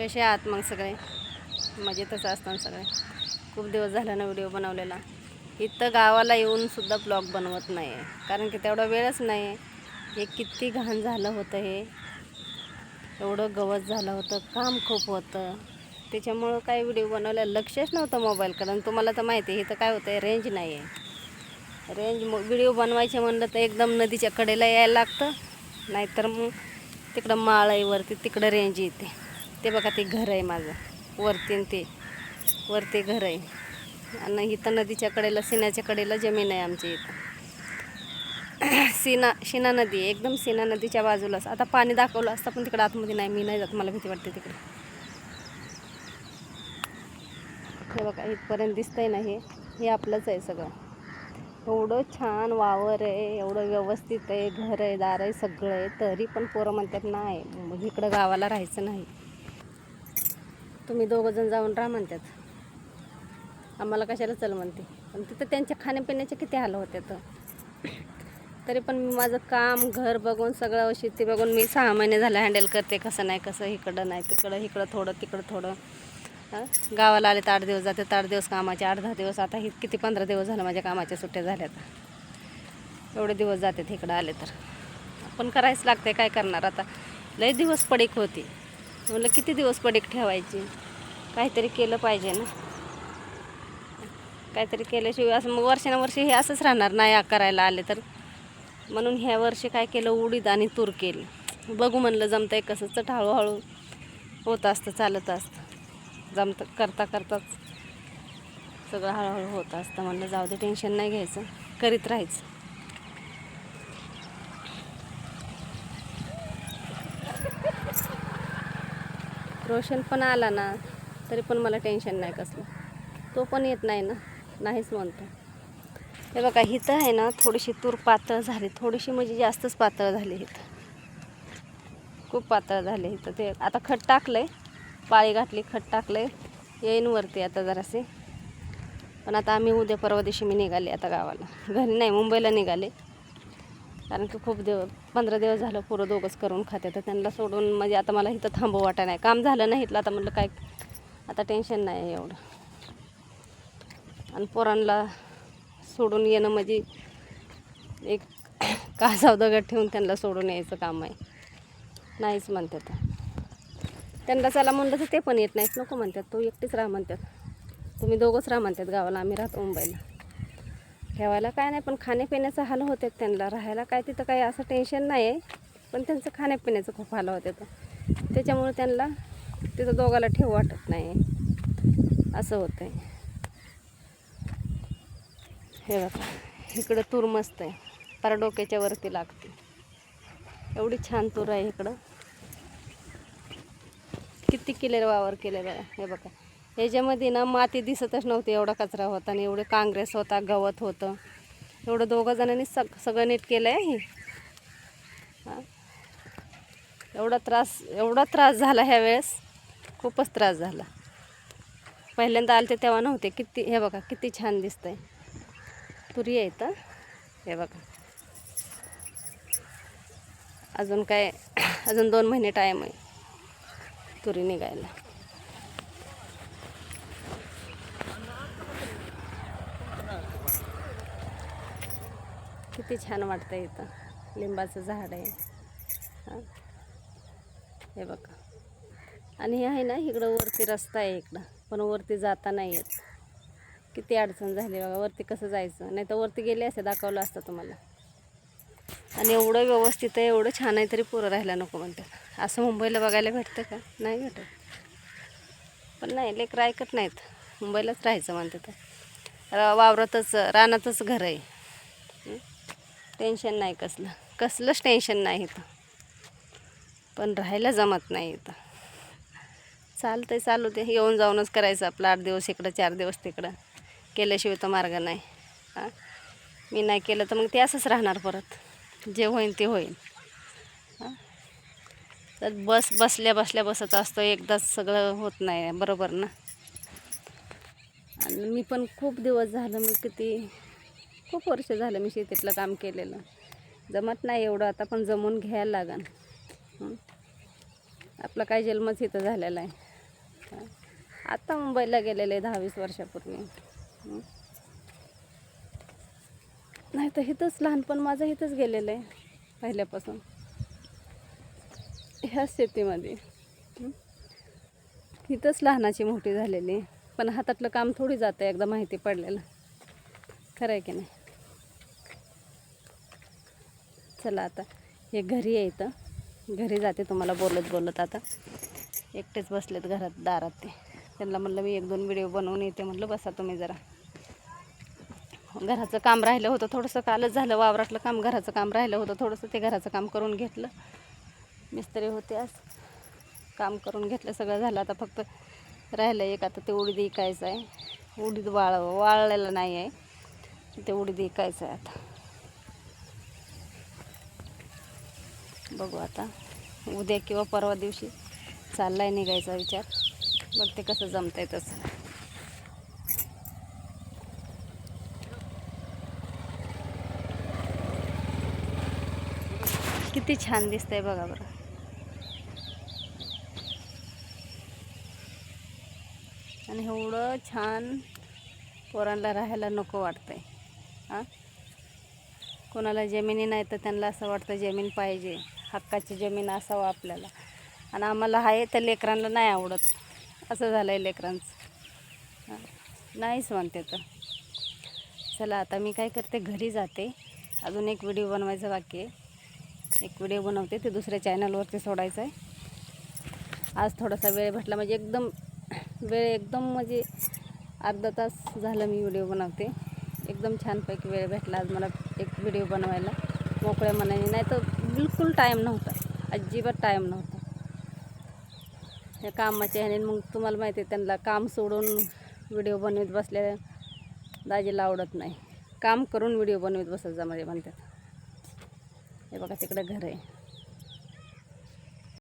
कसे आहात मग सगळे? मजेतच असतात सगळे. खूप दिवस झाल्यानं व्हिडिओ बनवलेला. इथं गावाला येऊनसुद्धा ब्लॉग बनवत नाही आहे कारण की तेवढा वेळच नाही आहे हे किती घाण झालं होतं हे. एवढं गवत झालं होतं. काम खूप होतं. त्याच्यामुळं काही व्हिडिओ बनवल्या लक्षच नव्हतं मोबाईलकडं कारण तुम्हाला तर माहिती आहे इथं काय होतं आहे रेंज नाही आहे रेंज व्हिडिओ बनवायचे म्हणलं तर एकदम नदीच्या कडेला यायला लागतं. नाहीतर मग तिकडं माळाईवरती तिकडं रेंज येते. ते बघा ते घर आहे माझं. वरती ते वरती घर आहे. आणि इथं नदीच्या कडेला सिन्याच्या कडेला जमीन आहे आमच्या इथं. सीना शिना नदी आहे. एकदम सीना नदीच्या बाजूलाच. आता पाणी दाखवलं असतं पण तिकडं आतमध्ये नाही. मी नाही जात. मला भीती वाटते तिकडे. हे बघा इथपर्यंत दिसतंय ना हे? हे आपलंच आहे सगळं. एवढं छान वावर आहे. एवढं व्यवस्थित आहे. घर आहे दार आहे सगळं आहे. तरी पण पोरं म्हणतात नाही मग इकडं गावाला राहायचं नाही. तुम्ही दोघं जण जाऊन राहा म्हणतात. आम्हाला कशाला चल म्हणते. पण तिथं त्यांच्या खाण्यापिण्याचे किती हाल होते तर. तरी पण मी माझं काम घर बघून सगळं शेती बघून मी सहा महिने झालं हँडल करते. कसं नाही कसं इकडं नाही तिकडं इकडं थोडं तिकडं थोडं. गावाला आले तर आठ दिवस जाते तर आठ दिवस कामाचे आठ दहा दिवस. आता हे किती पंधरा दिवस झालं माझ्या कामाच्या सुट्ट्या झाल्यात. एवढे दिवस जाते इकडं आले तर. पण करायच लागते काय करणार? आता लई दिवस पडीक होती. म्हणलं किती दिवस पडीक ठेवायची. काहीतरी केलं पाहिजे ना. काहीतरी केल्याशिवाय असं मग वर्षानुवर्षी हे असंच राहणार नाही करायला आले तर. म्हणून ह्या वर्षी काय केलं उडीद आणि तूर केली. बघू म्हणलं जमतं आहे कसं चट हळूहळू होत असतं चालत असतं. जमतं करता करताच सगळं हळूहळू होत असतं म्हणलं जाऊ दे टेन्शन नाही घ्यायचं. करीत राहायचं. रोशन पण आला ना तरी पण मला टेन्शन नाही कसलं. तो पण येत नाही ना नाहीच म्हणतो. हे बघा इथं आहे ना थोडीशी तूर पातळ झाली. थोडीशी म्हणजे जास्तच पातळ झाली इथं. खूप पातळ झाले इथं. ते आता खत टाकलं आहे पाळी घातली खत टाकलं आहे येईन वरती आता जरासे पण आता आम्ही उद्या परवा दिवशी मी निघाले आता गावाला. घरी नाही मुंबईला निघाले. कारण की खूप दिवस पंधरा दिवस झालं पुरं दोघंच करून खाते तर त्यांना सोडून म्हणजे आता मला इथं थांबू वाटा नाही. काम झालं नाही इथलं आता म्हटलं काय आता टेन्शन नाही आहे एवढं. आणि पोरांना सोडून येणं म्हणजे एक कासाव दगड ठेवून त्यांना सोडून यायचं काम आहे. नाहीच म्हणतात. त्यांना चला म्हणलं तर ते पण येत नाहीत नको म्हणतात. तू एकटीच राहा म्हणतात. तुम्ही दोघंच राहा म्हणतात गावाला आम्ही राहतो मुंबईला. ठेवायला काय नाही पण खाण्यापिण्याचं हाल होते त्यांना. राहायला काय तिथं काही असं टेन्शन नाही आहे पण त्यांचं खाण्यापिण्याचं खूप हाल होते त्याच्यामुळे त्यांना तिथं दोघाला ठेवू वाटत नाही असं होतं आहे हे बघा इकडं तूर मस्त आहे. पर डोक्याच्या वरती लागते. एवढी छान तूर आहे इकडं. किती केलेलं वावर केलेलं आहे हे बघा. ह्याच्यामध्ये ना माती दिसतच नव्हती एवढा कचरा होता आणि एवढे काँग्रेस होता गवत होतं. एवढं दोघं जणांनी सग सगळं नीट केलं आहे हे. हां. एवढा त्रास एवढा त्रास झाला ह्या वेळेस. खूपच त्रास झाला. पहिल्यांदा आलते तेव्हा नव्हते. किती हे बघा किती छान दिसतंय. तुरी आहे तर हे बघा. अजून काय अजून दोन महिने टाईम आहे. तुरी निघायला. किती छान वाटतं इथं. लिंबाचं झाड आहे. हां. हे बघा. आणि हे आहे ना इकडं वरती रस्ता आहे इकडं. पण वरती जाता नाही येत. किती अडचण झाली बघा. वरती कसं जायचं? नाही तर वरती गेले असं दाखवलं असतं तुम्हाला. आणि एवढं व्यवस्थित आहे एवढं छान आहे तरी पुरं राहायला नको म्हणतात. असं मुंबईला बघायला भेटतं का? नाही भेटत. पण नाही लेकरं ऐकत नाहीत. मुंबईलाच राहायचं म्हणतात. वावरातच रानातच घर आहे. टेन्शन नाही कसलं. कसलंच टेन्शन नाही इथं. पण राहायला जमत नाही इथं. आहे चालू ते येऊन जाऊनच करायचं आपलं. आठ दिवस इकडं चार दिवस तिकडं. केल्याशिवाय तर मार्ग नाही. हां? मी नाही केलं तर मग ते असंच राहणार परत. जे होईन ते होईन. हां? तर बस बसल्या बसल्या बसत असतो. एकदाच सगळं होत नाही. बरोबर ना? आणि मी पण खूप दिवस झालं. मी किती खूप वर्ष झालं मी शेतीतलं काम केलेलं. जमत नाही एवढं आता पण जमून घ्यायला लागन. आपलं आपला काय जन्मच इथं झालेला आहे. आता मुंबईला गेलेले आहे दहावीस वर्षापूर्वी. नाही तर इथंच लहानपण माझं इथंच गेलेलं आहे पहिल्यापासून. ह्याच शेतीमध्ये. इथंच लहानाची मोठी झालेली आहे. पण हातातलं काम थोडी जातं एकदा माहिती पडलेलं. खरं आहे की नाही? चला आता. हे घरी आहे इथं. घरी जाते तुम्हाला बोलत बोलत आता. एकटेच बसलेत घरात दारात ते. त्यांना म्हणलं मी एक दोन व्हिडिओ बनवून येते म्हटलं बसा तुम्ही जरा. घराचं काम राहिलं होतं थोडंसं कालच झालं वावरातलं काम घराचं काम राहिलं होतं थोडंसं ते घराचं काम करून घेतलं. मिस्त्री होते आज. काम करून घेतलं सगळं झालं. आता फक्त राहिलं एक आता ते उडीद इकायचं आहे. उडीद वाळ वाळलेलं नाही आहे. ते उडीद इकायचं आहे आता. बघू आता. उद्या किंवा परवा दिवशी चाललाय निघायचा विचार. बघते कसं जमतंय तसं. किती छान दिसतंय बघा बरं. आणि एवढं छान पोरांना राहायला नको वाटतंय. हां? कोणाला जमिनी नाही तर त्यांना असं वाटतं जमीन पाहिजे. हक्काची जमीन असावं आपल्याला. आणि आम्हाला आहे तर लेकरांना नाही आवडत. असं झालं आहे लेकरांचं नाहीच म्हणते तर. चला आता मी काय करते घरी जाते. अजून एक व्हिडिओ बनवायचा बाकी आहे. एक व्हिडिओ बनवते ते दुसऱ्या चॅनलवरती सोडायचं आहे आज थोडासा वेळ भेटला म्हणजे एकदम वेळ एकदम म्हणजे अर्धा तास झालं मी व्हिडिओ बनवते. एकदम छानपैकी वेळ भेटला आज मला एक व्हिडिओ बनवायला. मोकळ्या मनाने. नाही तर बिलकुल टाईम नव्हता. अजिबात टाईम नव्हता. या कामाच्या ह्याने मग तुम्हाला माहिती आहे त्यांना काम सोडून व्हिडिओ बनवत बसल्या दाजीला आवडत नाही. काम करून व्हिडिओ बनवत बसत जा म्हणजे म्हणतात. हे बघा तिकडं घर आहे.